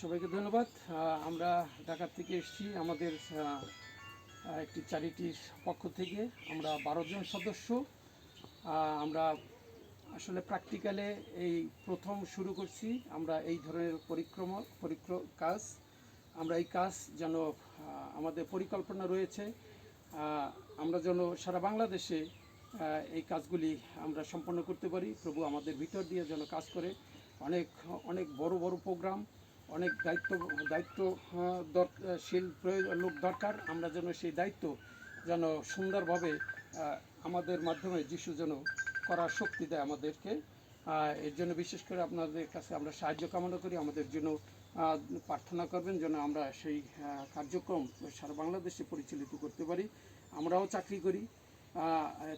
সবাইকে ধন্যবাদ। আমরা ঢাকার থেকে এসেছি আমাদের একটি চ্যারিটির পক্ষ থেকে। আমরা বারো জন সদস্য। আমরা আসলে প্র্যাকটিক্যালে এই প্রথম শুরু করছি। আমরা এই ধরনের পরিক্রমা, পরিক্র, কাজ। আমরা এই কাজ যেন আমাদের পরিকল্পনা রয়েছে। আমরা যেন সারা বাংলাদেশে এই কাজগুলি আমরা সম্পন্ন করতে পারি। প্রভু আমাদের ভিতর দিয়ে যেন কাজ করে। অনেক অনেক বড় বড় প্রোগ্রাম, অনেক দায়িত্ব দায়িত্ব দায়িত্বশীল প্রয়োজন লোক দরকার। আমরা যেন সেই দায়িত্ব যেন সুন্দরভাবে আমাদের মাধ্যমে যিশু যেন করার শক্তি দেয় আমাদেরকে। এর জন্য বিশেষ করে আপনাদের কাছে আমরা সাহায্য কামনা করি। আমাদের জন্য প্রার্থনা করবেন যেন আমরা সেই কার্যক্রম সারা বাংলাদেশে পরিচালিত করতে পারি। আমরাও চাকরি করি।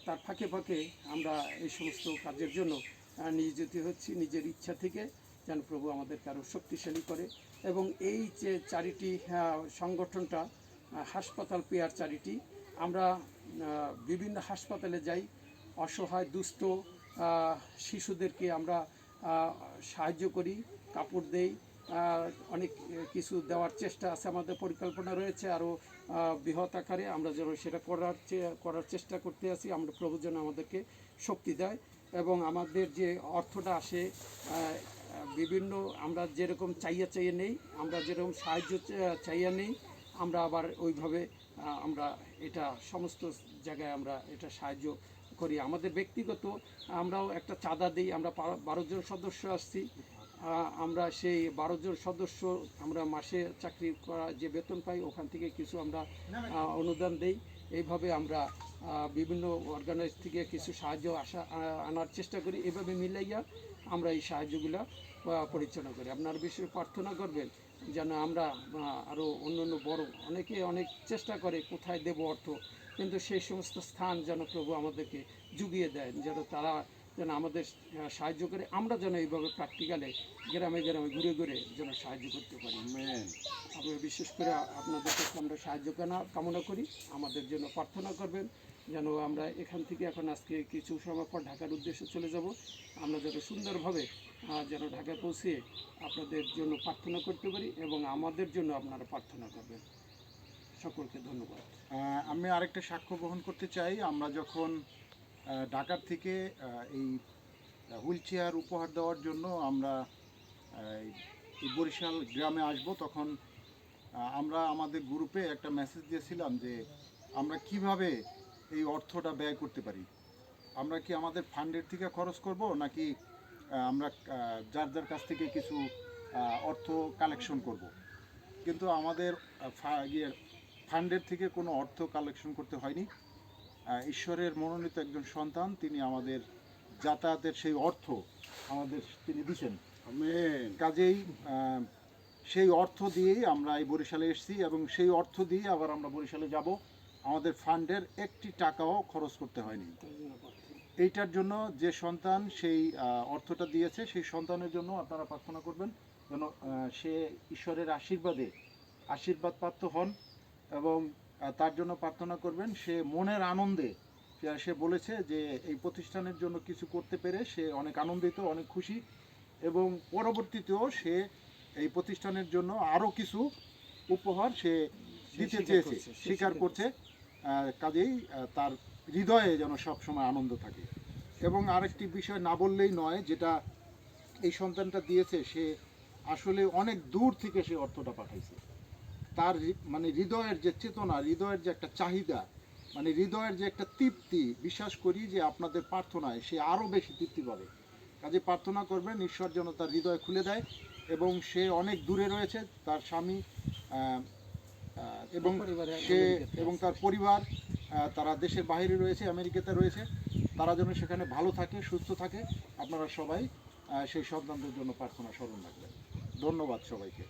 তার ফাঁকে ফাঁকে আমরা এই সমস্ত কাজের জন্য নিয়োজিত হচ্ছি, নিজের ইচ্ছা থেকে যেন প্রভু আমাদেরকে আরও শক্তিশালী করে। এবং এই যে চারিটি সংগঠনটা হাসপাতাল পেয়ার চারিটি, আমরা বিভিন্ন হাসপাতালে যাই। অসহায়, দুস্থ শিশুদেরকে আমরা সাহায্য করি, কাপড় দেই। অনেক কিছু দেওয়ার চেষ্টা আছে, আমাদের পরিকল্পনা রয়েছে আরও বৃহৎ আকারে। আমরা যেন সেটা করার করার চেষ্টা করতে আছি আমরা প্রভু যেন আমাদেরকে শক্তি দেয়। এবং আমাদের যে অর্থটা আসে বিভিন্ন আমরা যেরকম চাইয়া চাইয়া নেই, আমরা যেরকম সাহায্য চাইয়া নেই, আমরা আবার ওইভাবে আমরা এটা সমস্ত জায়গায় আমরা এটা সাহায্য করি। আমাদের ব্যক্তিগত আমরাও একটা চাঁদা দিই, আমরা বারো জন সদস্য আসছি। আমরা সেই বারো জন সদস্য আমরা মাসে চাকরি করা যে বেতন পাই, ওখান থেকে কিছু আমরা অনুদান দেই। এইভাবে আমরা বিভিন্ন অর্গানাইজ থেকে কিছু সাহায্য আসা আনার চেষ্টা করি। এভাবে মিলাইয়া আমরা এই সাহায্যগুলো পরিচালনা করি। আপনার বিষয়ে প্রার্থনা করবেন যেন আমরা আরও অন্য অন্য বড়, অনেকে অনেক চেষ্টা করে কোথায় দেব অর্থ, কিন্তু সেই সমস্ত স্থান যেন প্রভু আমাদেরকে জুগিয়ে দেন, যেন তারা যেন আমাদের সাহায্য করে। আমরা যেন এইভাবে প্র্যাকটিক্যালে গ্রামে গ্রামে ঘুরে ঘুরে যেন সাহায্য করতে পারি। আমরা বিশেষ করে আপনাদের কাছে আমরা সাহায্য কামনা করি। আমাদের জন্য প্রার্থনা করবেন যেন আমরা এখান থেকে এখন আজকে কিছু সময় পর ঢাকার উদ্দেশ্যে চলে যাব। আমরা যেন সুন্দরভাবে যেন ঢাকায় পৌঁছে আপনাদের জন্য প্রার্থনা করতে পারি এবং আমাদের জন্য আপনারা প্রার্থনা করবেন। সকলকে ধন্যবাদ। আমি আরেকটা সাক্ষ্য বহন করতে চাই। আমরা যখন ঢাকার থেকে এই হুইল চেয়ার উপহার দেওয়ার জন্য আমরা বরিশাল গ্রামে আসব। তখন আমরা আমাদের গ্রুপে একটা মেসেজ দিয়েছিলাম যে, আমরা কীভাবে এই অর্থটা ব্যয় করতে পারি? আমরা কি আমাদের ফান্ডের থেকে খরচ করব? নাকি আমরা যার যার কাছ থেকে কিছু অর্থ কালেকশন করব? কিন্তু আমাদের ফা- ইয়ে ফান্ডের থেকে কোনো অর্থ কালেকশন করতে হয়নি। ঈশ্বরের মনোনীত একজন সন্তান তিনি আমাদের যাতায়াতের সেই অর্থ আমাদের তিনি দিচ্ছেন। কাজেই সেই অর্থ দিয়েই আমরা এই বরিশালে এসেছি এবং সেই অর্থ দিয়ে আবার আমরা বরিশালে যাব। আমাদের ফান্ডের একটি টাকাও খরচ করতে হয়নি। এইটার জন্য যে সন্তান সেই অর্থটা দিয়েছে সেই সন্তানের জন্য আপনারা প্রার্থনা করবেন যেন সে ঈশ্বরের আশীর্বাদে আশীর্বাদ প্রাপ্ত হন এবং তার জন্য প্রার্থনা করবেন। সে মনের আনন্দে সে- বলেছে যে এই প্রতিষ্ঠানের জন্য কিছু করতে পেরে সে অনেক আনন্দিত অনেক খুশি এবং পরবর্তীতেও সে এই প্রতিষ্ঠানের জন্য আরও কিছু উপহার সে দিতে চেয়েছে স্বীকার করছে। কাজেই তার হৃদয়ে যেন সবসময় আনন্দ থাকে। এবং আরেকটি বিষয় না বললেই নয় যেটা এই সন্তানটা দিয়েছে সে আসলে অনেক দূর থেকে সে অর্থটা পাঠাইছে। তার মানে হৃদয়ের যে চেতনা হৃদয়ের যে একটা চাহিদা মানে হৃদয়ের যে একটা তৃপ্তি বিশ্বাস করি যে আপনাদের প্রার্থনায় সে আরও বেশি তৃপ্তি পাবে। কাজে প্রার্থনা করবেন ঈশ্বর যেন তার হৃদয় খুলে দেয় এবং সে অনেক দূরে রয়েছে তার স্বামী এবং সে এবং তার পরিবার তারা দেশের বাইরে রয়েছে আমেরিকাতে রয়েছে। তারা যেন সেখানে ভালো থাকে সুস্থ থাকে। আপনারা সবাই সেই সন্তানদের জন্য প্রার্থনা স্মরণ রাখবেন। ধন্যবাদ সবাইকে।